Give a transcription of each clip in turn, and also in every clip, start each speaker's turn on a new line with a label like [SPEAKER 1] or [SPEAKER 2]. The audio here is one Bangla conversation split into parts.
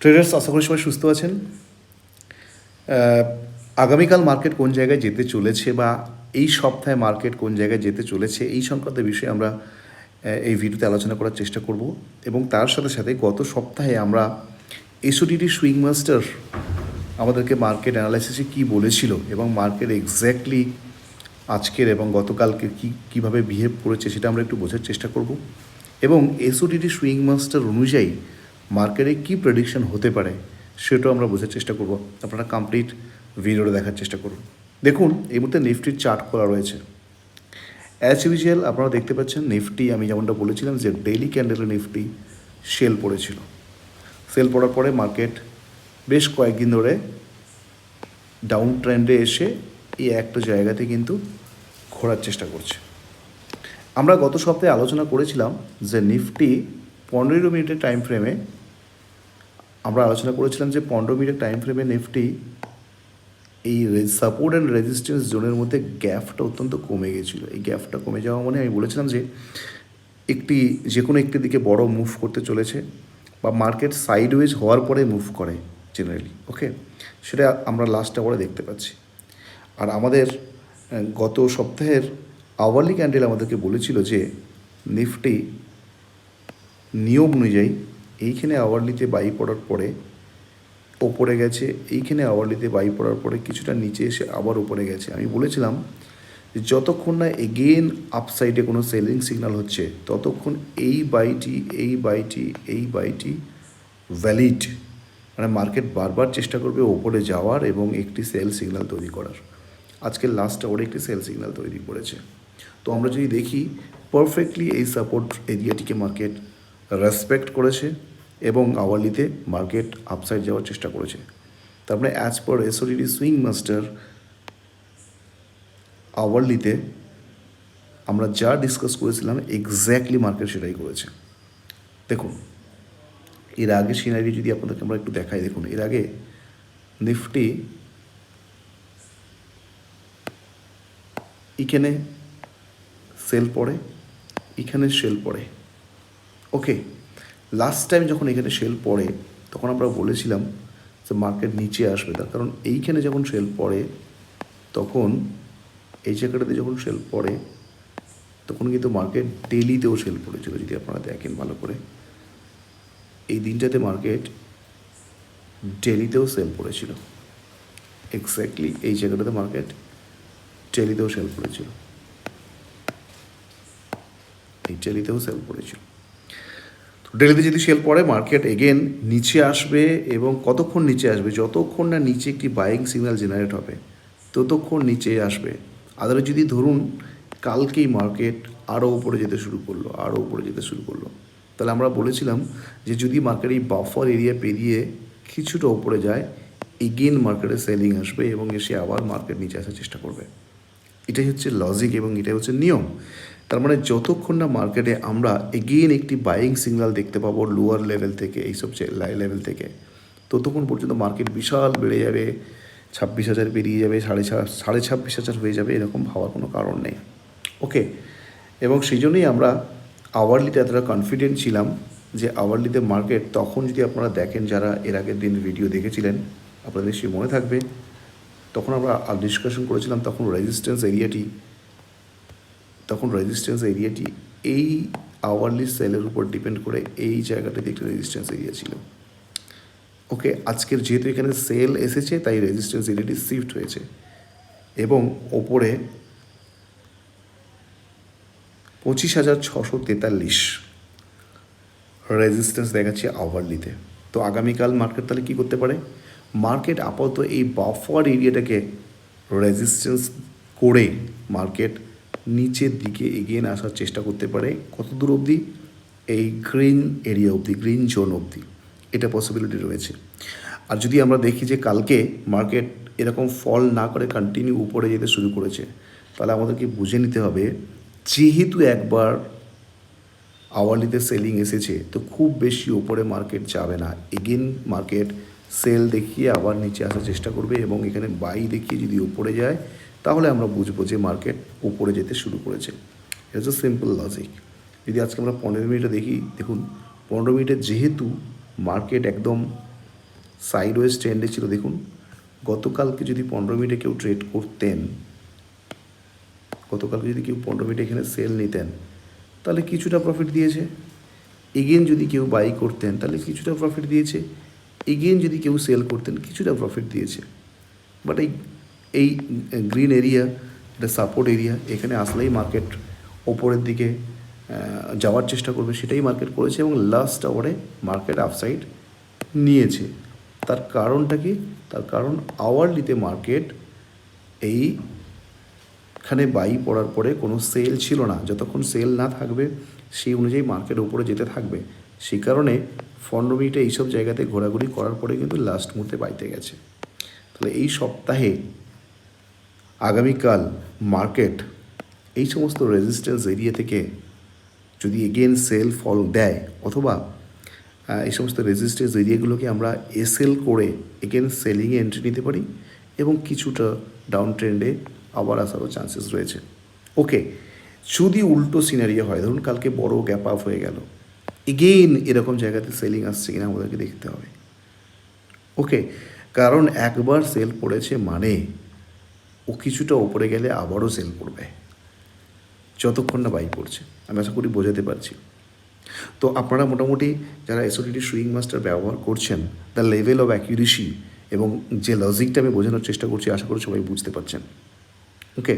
[SPEAKER 1] ট্রেডার্স আশা করি সবাই সুস্থ আছেন। আগামীকাল মার্কেট কোন জায়গায় যেতে চলেছে বা এই সপ্তাহে মার্কেট কোন জায়গায় যেতে চলেছে এই সংক্রান্ত বিষয়ে আমরা এই ভিডিওতে আলোচনা করার চেষ্টা করব এবং তার সাথে সাথে গত সপ্তাহে আমরা এসওডিটি সুইং মাস্টার আমাদেরকে মার্কেট অ্যানালাইসিসে কী বলেছিল এবং মার্কেট এক্স্যাক্টলি আজকের এবং গতকালকে কী, কীভাবে বিহেভ করেছে সেটা আমরা একটু বোঝার চেষ্টা করব। এবং এসওডিটি সুইং মাস্টার অনুযায়ী মার্কেটে কী প্রেডিকশন হতে পারে, সেটাও আমরা বোঝার চেষ্টা করব। আপনারা কমপ্লিট ভিডিওটা দেখার চেষ্টা করুন। দেখুন, এই মুহূর্তে নিফটির চার্ট খোলা রয়েছে। অ্যাজ ইউজুয়াল আপনারা দেখতে পাচ্ছেন নিফটি আমি যেমনটা বলেছিলাম যে ডেইলি ক্যান্ডেলে নিফটি সেল পড়েছিল। সেল পড়ার পরে মার্কেট বেশ কয়েকদিন ধরে ডাউন ট্রেন্ডে এসে এই একটা জায়গাতে কিন্তু ঘোরার চেষ্টা করছে। আমরা গত সপ্তাহে আলোচনা করেছিলাম যে নিফটি পনেরো মিনিটের টাইম ফ্রেমে আমরা আলোচনা করেছিলাম যে পনেরো মিনিটের টাইম ফ্রেমে নিফটি এই সাপোর্ট অ্যান্ড রেজিস্ট্যান্স জোনের মধ্যে গ্যাপটা অত্যন্ত কমে গেছিল। এই গ্যাপটা কমে যাওয়া মানে আমি বলেছিলাম যে একটি যে কোনো একটি দিকে বড় মুভ করতে চলেছে বা মার্কেট সাইডওয়েজ হওয়ার পরে মুভ করে জেনারেলি ওকে সেটা আমরা লাস্ট আওয়ারে দেখতে পাচ্ছি। আর আমাদের গত সপ্তাহের আওয়ারলি ক্যান্ডেল আমাদেরকে বলেছিল যে নিফটি নিয়ম অনুযায়ী এইখানে আওয়ারলিতে বাই পড়ার পরে ওপরে গেছে, এইখানে আওয়ারলিতে বাই পড়ার পরে কিছুটা নিচে এসে আবার ওপরে গেছে। আমি বলেছিলাম যে যতক্ষণ না এগেন আপসাইডে কোনো সেলিং সিগনাল হচ্ছে, ততক্ষণ এই বাইটি এই বাইটি এই বাইটি ভ্যালিড মানে মার্কেট বারবার চেষ্টা করবে ওপরে যাওয়ার এবং একটি সেল সিগনাল তৈরি করার। আজকের লাস্ট আওয়ারে একটি সেল সিগনাল তৈরি করেছে। তো আমরা যদি দেখি পারফেক্টলি এই সাপোর্ট এরিয়াটিকে মার্কেট রেসপেক্ট করেছে। এবং আওয়ারলিতে মার্কেট আপসাইড যাওয়ার চেষ্টা করেছে। তারপরে as per SODD swing master আওয়ারলিতে আমরা যা ডিসকাস করেছিলাম এক্স্যাক্টলি মার্কেট সেটাই করেছে। দেখুন, এর আগে সিনারি যদি আপনাদেরকে আমরা একটু দেখাই, দেখুন, এর আগে নিফটি এখানে সেল পড়ে, এখানে সেল পড়ে। ওকে লাস্ট টাইম যখন এখানে সেল পড়ে, তখন আমরা বলেছিলাম যে মার্কেট নিচে আসবে তার। কারণ এইখানে যখন সেল পড়ে, তখন এই জায়গাটাতে যখন সেল পড়ে, তখন কিন্তু মার্কেট ডেলিতেও সেল পড়েছিল, যদি আপনারা দেখেন ভালো করে। এই দিনটাতে মার্কেট ডেলিতেও সেল পড়েছিল। এক্স্যাক্টলি এই জায়গাটাতে মার্কেট ডেলিতেও সেল পড়েছিল। এই ডেলিতেও সেল পড়েছিল। ডেলিতে যদি সেল পড়ে মার্কেট এগেন নিচে আসবে এবং কতক্ষণ নিচে আসবে? যতক্ষণ না নিচে একটি বাইং সিগন্যাল জেনারেট হবে, ততক্ষণ নিচে আসবে। আদারে যদি ধরুন, কালকেই মার্কেট আরও উপরে যেতে শুরু করল আরও উপরে যেতে শুরু করল, তাহলে আমরা বলেছিলাম যে যদি মার্কেট এই বাফার এরিয়া পেরিয়ে কিছুটা উপরে যায় এগেন মার্কেটে সেলিং আসবে এবং এসে আবার মার্কেট নিচে আসার চেষ্টা করবে। এটাই হচ্ছে লজিক এবং এটাই হচ্ছে নিয়ম। তার মানে যতক্ষণ না মার্কেটে আমরা এগেইন একটি বাইং সিগন্যাল দেখতে পাবো লোয়ার লেভেল থেকে, এইসব লেভেল থেকে, ততক্ষণ পর্যন্ত মার্কেট বিশাল বেড়ে যাবে, ছাব্বিশ হাজার বেরিয়ে যাবে, সাড়ে সাড়ে ছাব্বিশ হাজার হয়ে যাবে, এরকম ভাবার কোনো কারণ নেই। ওকে এবং সেই জন্যই আমরা আওয়ারলিতে এতটা কনফিডেন্ট ছিলাম যে আওয়ারলিতে মার্কেট তখন যদি আপনারা দেখেন যারা এর আগের দিন ভিডিও দেখেছিলেন, আপনাদের নিশ্চয়ই মনে থাকবে, তখন আমরা ডিসকাশন করেছিলাম তখন রেজিস্ট্যান্স এরিয়াটি তখন রেজিস্ট্যান্স এরিয়াটি এই আওয়ারলি সেলের উপর ডিপেন্ড করে এই জায়গাটাতে একটি রেজিস্ট্যান্স এরিয়া ছিল। ওকে আজকের যেহেতু এখানে সেল এসেছে, তাই রেজিস্ট্যান্স এরিয়াটি শিফট হয়েছে। এবং ওপরে পঁচিশ হাজার ছশো তেতাল্লিশ রেজিস্ট্যান্স দেখাচ্ছে আওয়ারলিতে তো। আগামীকাল মার্কেট তাহলে কী করতে পারে? মার্কেট আপাতত এই বাফার এরিয়াটাকে রেজিস্ট্যান্স করে মার্কেট নিচের দিকে এগিয়ে আসার চেষ্টা করতে পারে। কত দূর অবধি? এই গ্রিন এরিয়া অবধি গ্রিন জোন অবধি। এটা পসিবিলিটি রয়েছে। আর যদি আমরা দেখি যে কালকে মার্কেট এরকম ফল না করে কন্টিনিউ উপরে যেতে শুরু করেছে, তাহলে আমাদেরকে বুঝে নিতে হবে, যেহেতু একবার আওয়ারলিতে সেলিং এসেছে, তো খুব বেশি ওপরে মার্কেট যাবে না। এগেন মার্কেট সেল দেখিয়ে আবার নিচে আসার চেষ্টা করবে এবং এখানে বাই দেখিয়ে যদি ওপরে যায় তাহলে আমরা বুঝব যে মার্কেট উপরে যেতে শুরু করেছে। এটা হচ্ছে সিম্পল লজিক যদি আজকে আমরা পনেরো মিনিটে দেখি, দেখুন, পনেরো মিনিটে যেহেতু মার্কেট একদম সাইডওয়েজ ট্রেন্ডে ছিল, দেখুন, গতকালকে যদি পনেরো মিনিটে কেউ ট্রেড করতেন, গতকালকে যদি কেউ পনেরো মিনিটে এখানে সেল নিতেন, তাহলে কিছুটা প্রফিট দিয়েছে। এগেন যদি কেউ বাই করতেন, তাহলে কিছুটা প্রফিট দিয়েছে। এগেন যদি কেউ সেল করতেন, কিছুটা প্রফিট দিয়েছে। বাট এই এই গ্রিন এরিয়া এটা সাপোর্ট এরিয়া এখানে আসলেই মার্কেট ওপরের দিকে যাওয়ার চেষ্টা করবে, সেটাই মার্কেট করেছে এবং লাস্ট আওয়ারে মার্কেট আপসাইড নিয়েছে। তার কারণটা কি? তার কারণ আওয়ারলিতে মার্কেট এই এখানে বাই পড়ার পরে কোনো সেল ছিল না। যতক্ষণ সেল না থাকবে, সেই অনুযায়ী মার্কেট উপরে যেতে থাকবে। সেই কারণে পনেরো মিনিটে এইসব জায়গাতে ঘোরাঘুরি করার পরে কিন্তু লাস্ট মুহূর্তে বাইতে গেছে। তাহলে এই সপ্তাহে আগামীকাল মার্কেট এই সমস্ত রেজিস্ট্যান্স এরিয়া থেকে যদি এগেন সেল ফল দেয় অথবা এই সমস্ত রেজিস্ট্যান্স এরিয়াগুলোকে আমরা এসএল করে এগেন সেলিংয়ে এন্ট্রি নিতে পারি এবং কিছুটা ডাউন ট্রেন্ডে আবার আসারও চান্সেস রয়েছে। ওকে যদি উল্টো সিনারিও হয়, ধরুন কালকে বড় গ্যাপ আপ হয়ে গেল এগেইন এরকম জায়গাতে সেলিং আসছে কিনা আমাদেরকে দেখতে হবে। ওকে কারণ একবার সেল পড়েছে মানে ও কিছুটা ওপরে গেলে আবারও সেল করবে। যতক্ষণ না বাই পড়ছে আমি আশা করি বোঝাতে পারছি। তো আপনারা মোটামুটি যারা এসওডিটি সুইং মাস্টার ব্যবহার করছেন দ্য লেভেল অফ অ্যাকিউরেসি এবং যে লজিকটা আমি বোঝানোর চেষ্টা করছি, আশা করি সবাই বুঝতে পারছেন। ওকে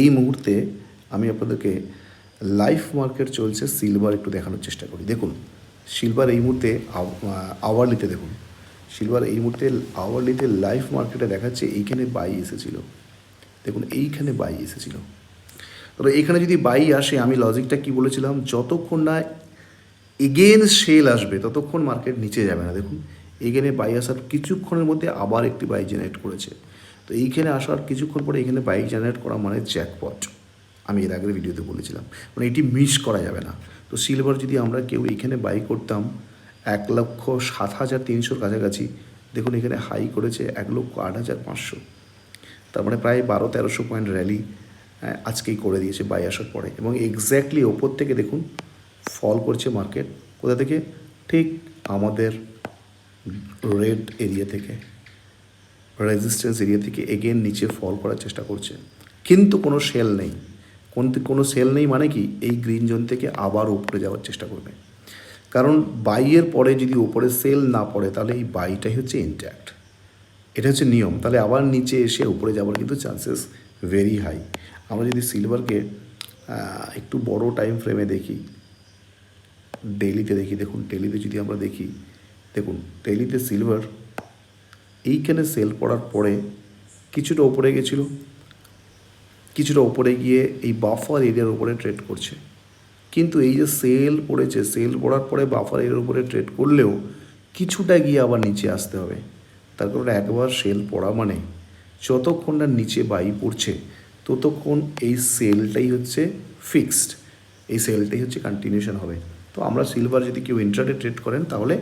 [SPEAKER 1] এই মুহূর্তে আমি আপনাদেরকে লাইফ মার্কেট চলছে সিলভার একটু দেখানোর চেষ্টা করি। দেখুন সিলভার এই মুহূর্তে আওয়ারলিতে দেখুন। সিলভার এই মুহূর্তে আওয়ারলিতে লাইফ মার্কেটে দেখাচ্ছে এইখানে বাই এসেছিল। দেখুন, এইখানে বাই এসেছিল। তবে এখানে যদি বাই আসে, আমি লজিকটা কি বলেছিলাম? যতক্ষণ না এগেন সেল আসবে, ততক্ষণ মার্কেট নিচে যাবে না। দেখুন, এখানে বাই আসার কিছুক্ষণের মধ্যে আবার একটি বাই জেনারেট করেছে। তো এইখানে আসার কিছুক্ষণ পরে এখানে বাই জেনারেট করা মানে জ্যাকপট আমি এর আগের ভিডিওতে বলেছিলাম। মানে এটি মিস করা যাবে না। তো সিলভার যদি আমরা কেউ এইখানে বাই করতাম এক লক্ষ সাত হাজার তিনশোর কাছাকাছি। দেখুন, এখানে হাই করেছে এক লক্ষ আট হাজার পাঁচশো। তার মানে প্রায় বারো তেরোশো পয়েন্ট র্যালি আজকেই করে দিয়েছে বাই আসার পরে। এবং এক্স্যাক্টলি ওপর থেকে দেখুন ফল করছে মার্কেট কোথা থেকে? ঠিক আমাদের রেড এরিয়া থেকে। রেজিস্ট্যান্স এরিয়া থেকে এগেন নিচে ফল করার চেষ্টা করছে। কিন্তু কোনো সেল নেই। কোন, কোনো সেল নেই মানে কি? এই গ্রিন জোন থেকে আবার উপরে যাওয়ার চেষ্টা করবে। কারণ বাইয়ের পরে যদি ওপরে সেল না পড়ে, তাহলে এই বাইটাই হচ্ছে ইনট্যাক্ট এটা হচ্ছে নিয়ম। তাহলে আবার নিচে এসে উপরে যাওয়ার কিন্তু চান্সেস ভেরি হাই আমরা যদি সিলভারকে একটু বড় টাইম ফ্রেমে দেখি ডেইলিতে দেখি, দেখুন ডেলিতে যদি আমরা দেখি, দেখুন ডেলিতে সিলভার এইখানে সেল পড়ার পরে কিছুটা ওপরে গেছিল, কিছুটা ওপরে গিয়ে এই বাফার এরিয়ার উপরে ট্রেড করছে। কিন্তু এই যে সেল পড়েছে সেল পড়ার পরে বাফার এর উপরে ট্রেড করলেও কিছুটা গিয়ে আবার নিচে আসতে হবে। তার কারণ একবার সেল পড়া মানে যতক্ষণ না নিচে বাই পড়ছে, ততক্ষণ এই সেলটাই হচ্ছে ফিক্সড এই সেলটাই হচ্ছে কন্টিনিউশন হবে। তো আমরা সিলভার যদি কেউ ইন্টারডে ট্রেড করেন, তাহলে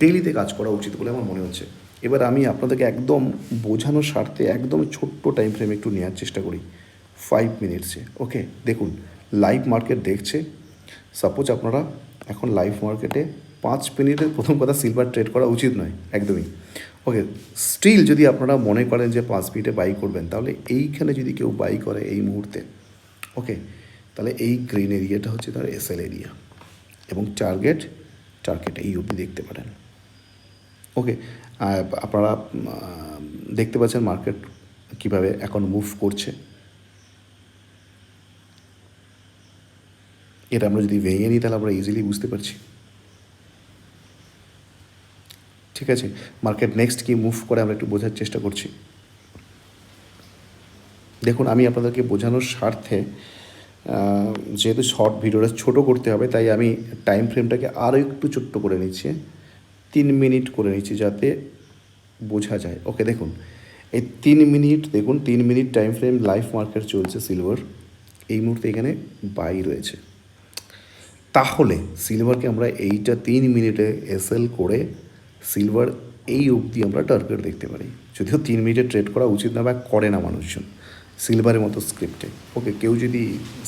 [SPEAKER 1] ডেলিতে কাজ করা উচিত বলে আমার মনে হচ্ছে। এবার আমি আপনাদেরকে একদম বোঝানোর স্বার্থে একদম ছোট্ট টাইম ফ্রেম একটু নেওয়ার চেষ্টা করি ফাইভ মিনিটসে ওকে দেখুন লাইভ মার্কেট দেখছে সাপোজ আপনারা এখন লাইভ মার্কেটে পাঁচ মিনিটের প্রথম কথা সিলভার ট্রেড করা উচিত নয়, একদমই। ওকে স্টিল যদি আপনারা মনে করেন যে পাঁচ মিনিটে বাই করবেন, তাহলে এইখানে যদি কেউ বাই করে এই মুহূর্তে ওকে তাহলে এই গ্রিন এরিয়াটা হচ্ছে তার এসএল এরিয়া এবং টার্গেট টার্গেট এই অবধি দেখতে পারেন। ওকে আপনারা দেখতে পাচ্ছেন মার্কেট কীভাবে এখন মুভ করছে। এটা আমরা যদি ভেঙে নিই, তাহলে আমরা ইজিলি বুঝতে পারছি। ঠিক আছে মার্কেট নেক্সট কি মুভ করে আমরা একটু বোঝার চেষ্টা করছি। দেখুন, আমি আপনাদেরকে বোঝানোর স্বার্থে যেহেতু শর্ট ভিডিওটা ছোট করতে হবে, তাই আমি টাইম ফ্রেমটাকে আরও একটু ছোট্ট করে নিচ্ছি, তিন মিনিট করে নিচ্ছি যাতে বোঝা যায়। ওকে দেখুন, এই তিন মিনিট দেখুন, তিন minute time frame live market চলছে সিলভার এই মুহূর্তে এখানে বাই রয়েছে। তাহলে সিলভারকে আমরা এইটা তিন মিনিটে এসএল করে সিলভার এই অবধি আমরা টার্গেট দেখতে পারি। যদিও তিন মিনিটে ট্রেড করা উচিত না বা করে না মানুষজন সিলভারের মতো স্ক্রিপ্টে। ওকে, কেউ যদি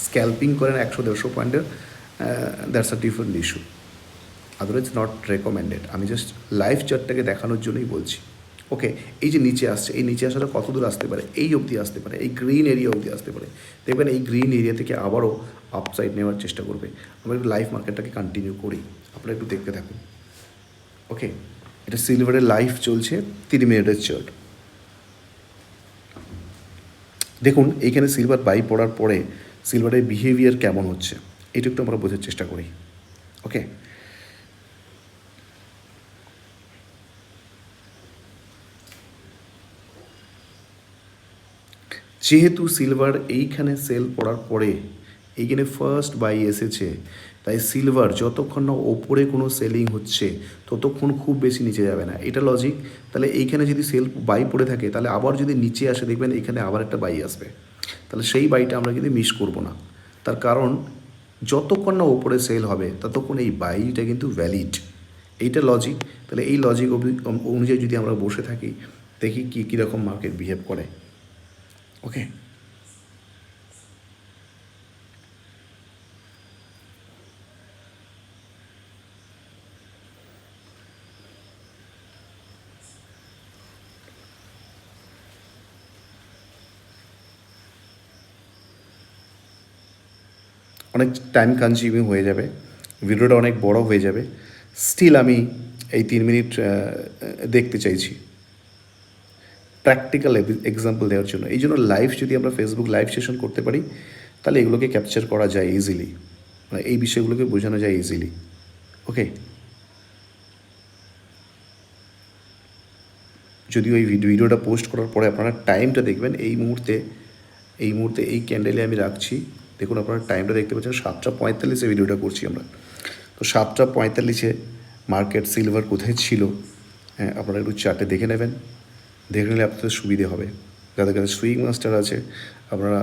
[SPEAKER 1] স্ক্যাল্পিং করেন একশো দেড়শো পয়েন্টের that's a different issue otherwise not recommended আমি জাস্ট লাইভ চার্টটাকে দেখানোর জন্যই বলছি। ওকে, এই যে নিচে আসছে, এই নিচে আসাটা কত দূর আসতে পারে? এই অবধি আসতে পারে। এই গ্রিন এরিয়া অবধি আসতে পারে। দেখবেন এই গ্রিন এরিয়া থেকে আবারও আপসাইড নেওয়ার চেষ্টা করবে। আমরা একটু লাইভ মার্কেটটাকে কন্টিনিউ করি। আপনারা একটু দেখতে থাকুন। ওকে এটা সিলভারের লাইফ চলছে তিন মিনিটের চার্ট দেখুন, এইখানে সিলভার বাই পড়ার পরে সিলভারের বিহেভিয়ার কেমন হচ্ছে? এটা একটু আমরা বোঝার চেষ্টা করি। ওকে যেহেতু সিলভার এইখানে সেল পড়ার পরে এইখানে ফার্স্ট বাই এসেছে, তাই সিলভার যতক্ষণ না ওপরে কোনো সেলিং হচ্ছে, ততক্ষণ খুব বেশি নিচে যাবে না। এটা লজিক তাহলে এইখানে যদি সেল বাই পড়ে থাকে, তাহলে আবার যদি নিচে আসে, দেখবেন এখানে আবার একটা বাই আসবে। তাহলে সেই বাইটা আমরা কিন্তু মিস করব না। তার কারণ, যতক্ষণ না ওপরে সেল হবে, ততক্ষণ এই বাইটা কিন্তু ভ্যালিড এইটা লজিক তাহলে এই লজিক অনুযায়ী যদি আমরা বসে থাকি, দেখি কী কীরকম মার্কেট বিহেভ করে। ওকে অনেক টাইম কনজিউমিং হয়ে যাবে ভিডিওটা অনেক বড় হয়ে যাবে। স্টিল আমি এই তিন মিনিট দেখতে চাইছি। প্র্যাকটিক্যাল এক্সাম্পল দেওয়ার জন্য। এই জন্য লাইভ যদি আমরা ফেসবুক লাইভ সেশন করতে পারি, তাহলে এগুলোকে ক্যাপচার করা যায় ইজিলি মানে এই বিষয়গুলোকে বোঝানো যায় ইজিলি ওকে যদি ওই ভিডিওটা পোস্ট করার পরে আপনারা টাইমটা দেখবেন, এই মুহূর্তে এই মুহূর্তে এই ক্যান্ডেলে আমি রাখছি। দেখুন আপনারা টাইমটা দেখতে পাচ্ছেন, সাতটা পঁয়তাল্লিশে ভিডিওটা করছি আমরা। তো সাতটা পঁয়তাল্লিশে মার্কেট সিলভার কোথায় ছিল হ্যাঁ আপনারা একটু চার্টে দেখে নেবেন। দেখে নিলে আপনাদের সুবিধে হবে। যাদের কাছে সুইং মাস্টার আছে, আপনারা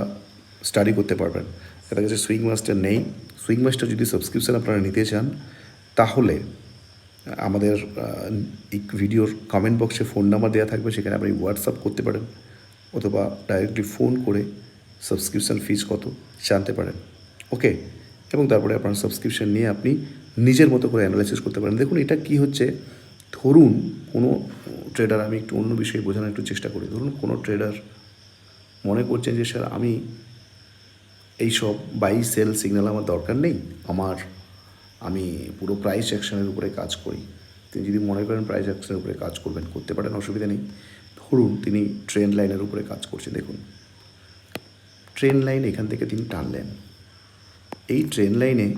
[SPEAKER 1] স্টাডি করতে পারবেন। যাদের কাছে সুইং মাস্টার নেই সুইং মাস্টার যদি সাবস্ক্রিপশান আপনারা নিতে চান, তাহলে, আমাদের এই ভিডিওর কমেন্ট বক্সে ফোন নাম্বার দেওয়া থাকবে, সেখানে আপনি হোয়াটসঅ্যাপ করতে পারেন, অথবা ডাইরেক্টলি ফোন করে সাবস্ক্রিপশান ফিজ কত জানতে পারেন। ওকে এবং তারপরে আপনার সাবস্ক্রিপশান নিয়ে আপনি নিজের মতো করে অ্যানালাইসিস করতে পারেন। দেখুন, এটা কি হচ্ছে? ধরুন, কোনো ট্রেডার আমি একটু অন্য বিষয়ে বোঝানোর একটু চেষ্টা করি। ধরুন, কোনো ট্রেডার মনে করছেন যে, স্যার, আমি এই সব বাই সেল সিগন্যাল আমার দরকার নেই। আমার, আমি পুরো প্রাইস অ্যাকশনের উপরে কাজ করি। তিনি যদি মনে করেন প্রাইস অ্যাকশনের উপরে কাজ করবেন, করতে পারেন, অসুবিধা নেই। ধরুন, তিনি ট্রেন লাইনের উপরে কাজ করছেন। দেখুন ট্রেন লাইন এখান থেকে তিনি টানলেন। এই ট্রেন লাইনে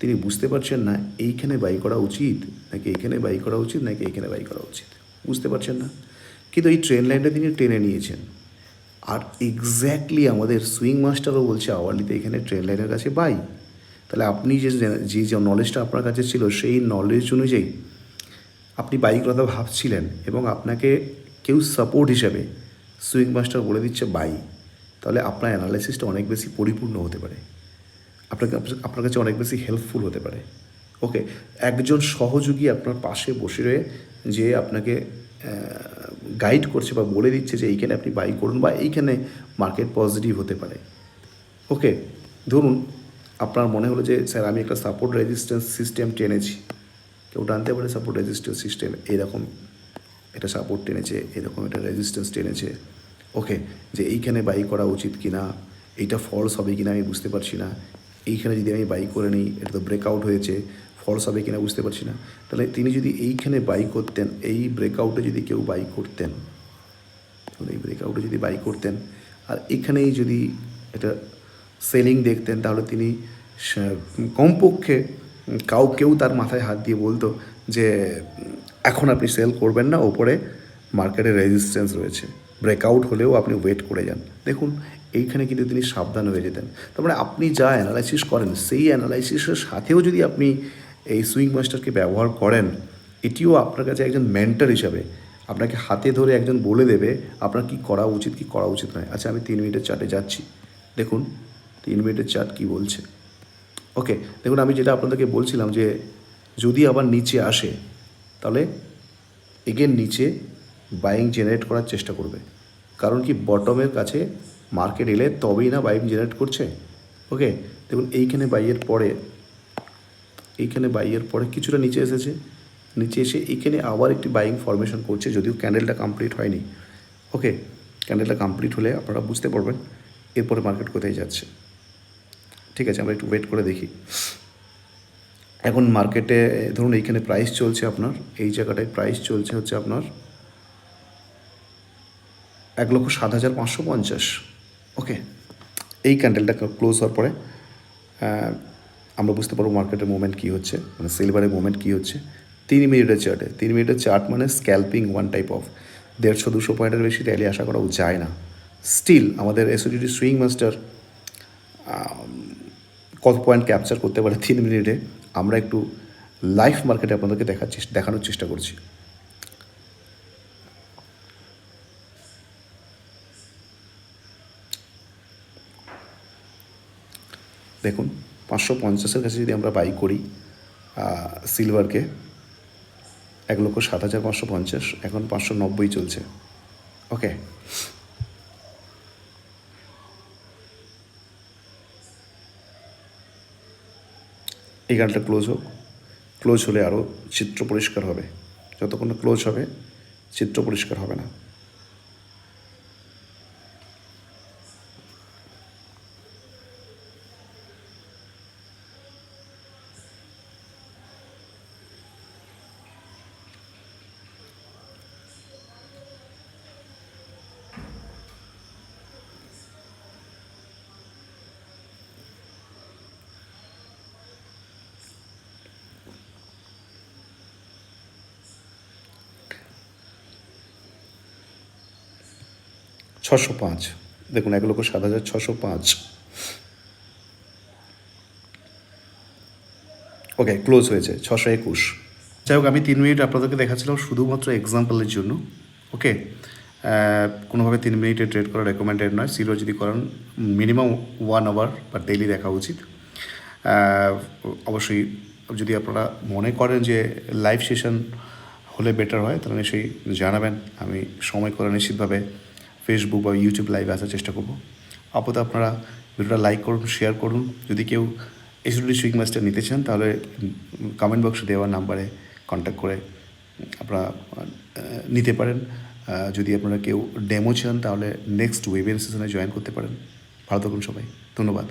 [SPEAKER 1] তিনি বুঝতে পারছেন না, এইখানে বাই করা উচিত, নাকি এইখানে বাই করা উচিত, নাকি এইখানে বাই করা উচিত। বুঝতে পারছেন না? কিন্তু এই ট্রেন লাইনটা তিনি টেনে নিয়েছেন। আর এক্স্যাক্টলি আমাদের সুইং মাস্টারও বলছে আওয়ারলিতে এখানে ট্রেন লাইনের কাছে বাই। তাহলে আপনি যে যে যে নলেজটা আপনার কাছে ছিল, সেই নলেজ অনুযায়ী আপনি বাইক কথা ভাবছিলেন এবং আপনাকে কেউ সাপোর্ট হিসাবে সুইং মাস্টার বলে দিচ্ছে বাই। তাহলে আপনার অ্যানালাইসিসটা অনেক বেশি পরিপূর্ণ হতে পারে। আপনাকে, আপনার কাছে অনেক বেশি হেল্পফুল হতে পারে। ওকে একজন সহযোগী আপনার পাশে বসে রয়ে যে আপনাকে গাইড করছে বা বলে দিচ্ছে যে এইখানে আপনি বাই করুন বা এইখানে মার্কেট পজিটিভ হতে পারে। ওকে ধরুন আপনার মনে হলো যে, স্যার, আমি একটা সাপোর্ট রেজিস্ট্যান্স সিস্টেম টেনেছি। কেউ টানতে পারে সাপোর্ট রেজিস্ট্যান্স সিস্টেম এরকম, এটা সাপোর্ট টেনেছে, এরকম এটা রেজিস্ট্যান্স টেনেছে। ওকে, যে এইখানে বাই করা উচিত কি না এইটা ফলস হবে কি না আমি বুঝতে পারছি না। এইখানে যদি আমি বাই করে নিই, এটা তো ব্রেকআউট হয়েছে ফলস হবে কি না বুঝতে পারছি না। তাহলে তিনি যদি এইখানে বাই করতেন, এই ব্রেকআউটে যদি কেউ বাই করতেন এই ব্রেকআউটে যদি বাই করতেন, আর এখানেই যদি এটা সেলিং দেখতেন, তাহলে তিনি কমপক্ষে কাউ কেউ তার মাথায় হাত দিয়ে বলতো যে, এখন আপনি সেল করবেন না, ওপরে মার্কেটে রেজিস্ট্যান্স রয়েছে। ব্রেকআউট হলেও আপনি ওয়েট করে যান। দেখুন, এইখানে কিন্তু তিনি সাবধান হয়ে যেতেন। তার মানে আপনি যা অ্যানালাইসিস করেন, সেই অ্যানালাইসিসের সাথেও যদি আপনি এই সুইং মাস্টারকে ব্যবহার করেন, এটিও আপনার কাছে একজন মেন্টার হিসাবে। আপনাকে হাতে ধরে একজন বলে দেবে, আপনার কি করা উচিত, কি করা উচিত নয়। আচ্ছা আমি তিন মিনিটের চার্টে যাচ্ছি। দেখুন, তিন মিনিটের চার্ট কি বলছে? ওকে দেখুন, আমি যেটা আপনাদেরকে বলছিলাম যে, যদি আবার নিচে আসে, তাহলে এগেন নিচে বাইং জেনারেট করার চেষ্টা করবে। কারণ কি বটমের কাছে মার্কেট এলে তবেই না বাইং জেনারেট করছে? ওকে দেখুন, এইখানে বাইয়ের পরে, এইখানে বাইয়ের পরে কিছুটা নিচে এসেছে। নিচে এসে এখানে আবার একটি বাইং ফরমেশন করছে, যদিও ক্যান্ডেলটা কমপ্লিট হয়নি। ওকে ক্যান্ডেলটা কমপ্লিট হলে আপনারা বুঝতে পারবেন এরপরে মার্কেট কোথায় যাচ্ছে। ঠিক আছে, আমরা একটু ওয়েট করে দেখি। এখন মার্কেটে ধরুন, এইখানে প্রাইস চলছে আপনার, এই জায়গাটায় প্রাইস চলছে হচ্ছে আপনার এক লক্ষ সাত হাজার পাঁচশো পঞ্চাশ। ওকে, এই ক্যান্ডেলটা ক্লোজ হওয়ার পরে আমরা বুঝতে পারব মার্কেটের মুভমেন্ট কী হচ্ছে মানে সিলভারের মুভমেন্ট কী হচ্ছে। তিন মিনিটের চার্টে তিন মিনিটের চার্ট মানে স্ক্যালপিং ওয়ান টাইপ অফ দেড়শো, দুশো পয়েন্টের বেশি র্যালি আশা করা যায় না। স্টিল আমাদের এসওডিটি সুইং মাস্টার কত পয়েন্ট ক্যাপচার করতে পারে তিন মিনিটে, আমরা একটু লাইভ মার্কেটে আপনাদেরকে দেখার চেষ্টা দেখানোর চেষ্টা করছি। দেখুন, পাঁচশো পঞ্চাশের কাছে যদি আমরা বাই করি সিলভারকে এক লক্ষ সাত হাজার পাঁচশো পঞ্চাশ, এখন পাঁচশো নব্বই চলছে। ওকে এই গানটা ক্লোজ হোক। ক্লোজ হলে আরও চিত্র পরিষ্কার হবে। যতক্ষণ ক্লোজ হবে, চিত্র পরিষ্কার হবে না। ছশো পাঁচ। দেখুন, এক লক্ষ সাত হাজার ছশো পাঁচ। ওকে, ক্লোজ হয়েছে, ছশো একুশ। যাই হোক, আমি তিন মিনিট আপনাদেরকে দেখাচ্ছিলাম শুধুমাত্র এক্সাম্পলের জন্য, ওকে? কোনোভাবে তিন মিনিটে ট্রেড করা রেকমেন্ডেড নয় জিরো যদি করেন মিনিমাম ওয়ান আওয়ার বা ডেইলি দেখা উচিত। অবশ্যই যদি আপনারা মনে করেন যে লাইভ সেশন হলে বেটার হয়, তাহলে নিশ্চয়ই জানাবেন। আমি সময় করে নিশ্চিতভাবে ফেসবুক বা ইউটিউব লাইভে আসার চেষ্টা করব। আপাতত আপনারা ভিডিওটা লাইক করুন শেয়ার করুন। যদি কেউ এসডি সুইং মাস্টার নিতে চান, তাহলে কমেন্ট বক্সে দেওয়া নাম্বারে কন্ট্যাক্ট করে আপনারা নিতে পারেন। যদি আপনারা কেউ ডেমো চান, তাহলে নেক্সট ওয়েবের সেশনে জয়েন করতে পারেন। ভালো থাকুন সবাই। ধন্যবাদ।